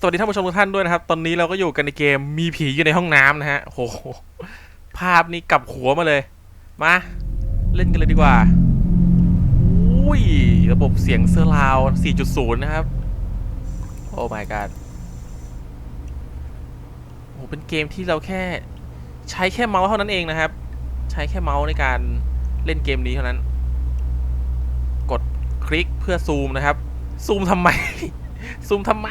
สวัสดีท่านผู้ชมทุกท่านด้วยนะครับ ตอนนี้เราก็อยู่กันในเกมมีผีอยู่ในห้องน้ำนะฮะโห ภาพนี้กลับหัวมาเลย มา เล่นกันเลยดีกว่า อุ้ย ระบบเสียงเซอร์ราว 4.0 นะครับ โอ้ my god โอ้เป็นเกมที่เราแค่ใช้แค่เมาส์เท่านั้นเองนะครับ ใช้แค่เมาส์ในการเล่นเกมนี้เท่านั้น กดคลิกเพื่อซูมนะครับ ซูมทำไม ซูมทำไม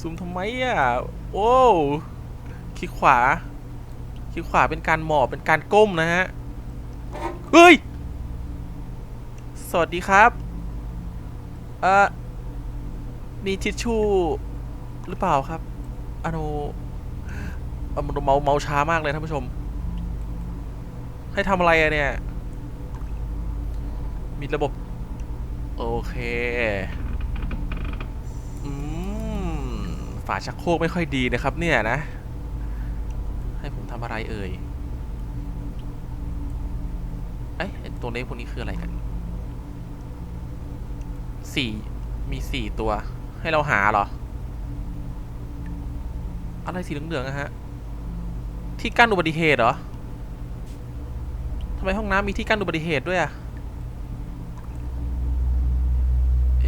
ซูมทำไมอะ โอ้คลิกขวา คลิกขวาเป็นการหมอบเป็นการก้มนะฮะ เฮ้ย สวัสดีครับ เอ่อ มีทิชชู่หรือเปล่าครับอโนเอ่อมันเมาเมาช้ามากเลยท่านผู้ชม ให้ทำอะไรอะเนี่ย มีระบบ โอเค อืม ฝาชักโครกไม่ค่อยดีนะครับเนี่ยนะ ให้ผมทำอะไรเอ่ยเอ๊ะไอตัวเลขพวกนี้คืออะไรกันสี่มีสี่ตัว ให้เราหาเหรอ อะไรสีเหลืองๆอะฮะ ที่กั้นอุบัติเหตุเหรอทำไมห้องน้ำมีที่กั้นอุบัติเหตุด้วยอะเอ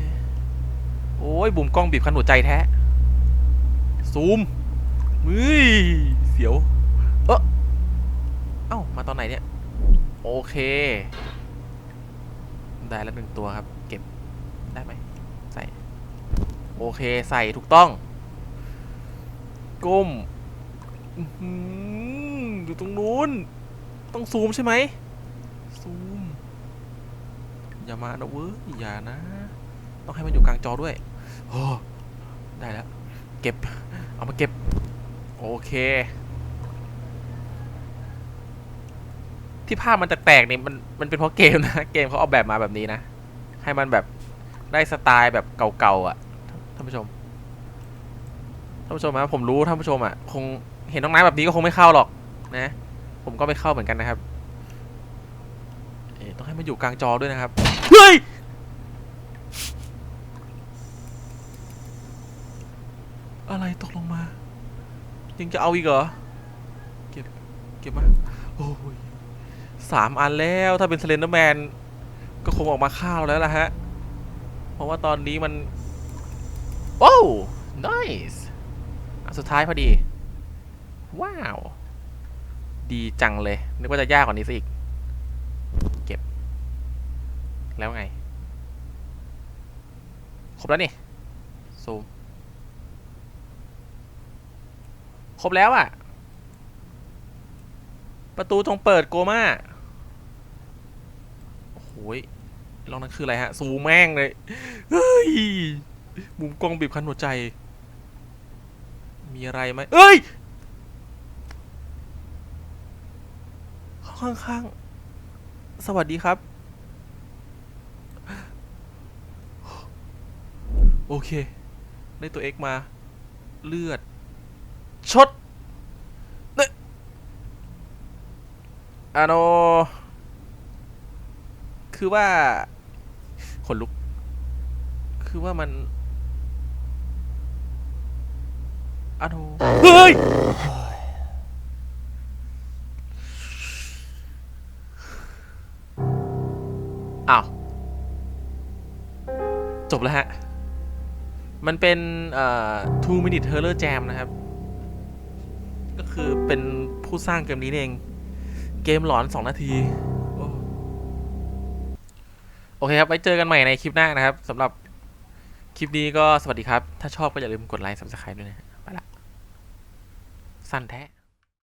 ะโอ้ ยบุ๋มกล้องบีบคันหัวใจแท้ ซูมมืยเสียว เออเอ้า มาตอนไหนเนี่ย โอเค ได้แล้วหนึ่งตัวครับ เก็บ ได้ไหม ใส่ โอเค ใส่ถูกต้อง ก้มอื้อหืออยู่ตรงนู้น ต้องซูมใช่ไหม ซูม อย่ามานะเว้ยอย่านะ ต้องให้มันอยู่กลางจอด้วย โอ้ได้แล้ว เก็บ เอามาเก็บ โอเค ที่ภาพมันแตกๆนี่มันมันเป็นเพราะเกมนะ เกมเขาเอาแบบมาแบบนี้นะ ให้มันแบบได้สไตล์แบบเก่าๆอะท่านผู้ชมท่านผู้ชมนะผมรู้ท่านผู้ชมอะคงเห็นน้องน้ำแบบนี้ก็คงไม่เข้าหรอกนะ ผมก็ไม่เข้าเหมือนกันนะครับเอ๊ะต้องให้มันอยู่กลางจอด้วยนะครับ เฮ้ย อะไรตกลงมา ยังจะเอาอีกเหรอ เก็บ เก็บมา โอ้ยสามอันแล้วถ้าเป็นสเลนเดอร์แมน ก็คงออกมาฆ่าเราแล้วล่ะฮะ เพราะว่าตอนนี้มัน โอ้ nice อันสุดท้ายพอดี ว้าว ดีจังเลย นึกว่าจะยากกว่านี้ซะอีก เก็บ แล้วไง ครบแล้วนี่ซูม ครบแล้วอะ่ะ ประตูจงเปิดโกมาโอ้ยลองนั้นคืออะไรฮะ ซูมแม่งเลย เฮ้ย มุมกล้องบีบคั้นหัวใจ มีอะไรไหมเอ้ย ข้างๆสวัสดีครับ โอเค ได้ตัว X มา เลือด ชดเนยอาโนคือว่าขนลุก คือว่ามันอาโนเฮ้ยอ้าว จบแล้วฮะ มันเป็น เอ่อ two minute horror jam นะครับ ก็คือเป็นผู้สร้างเกมนี้เอง เกมหลอนสองนาทีโอเคครับไว้เจอกันใหม่ในคลิปหน้านะครับสำหรับคลิปนี้ก็สวัสดีครับ ถ้าชอบก็อย่าลืมกดไลค์ subscribe ด้วยนะไปละสั้นแท้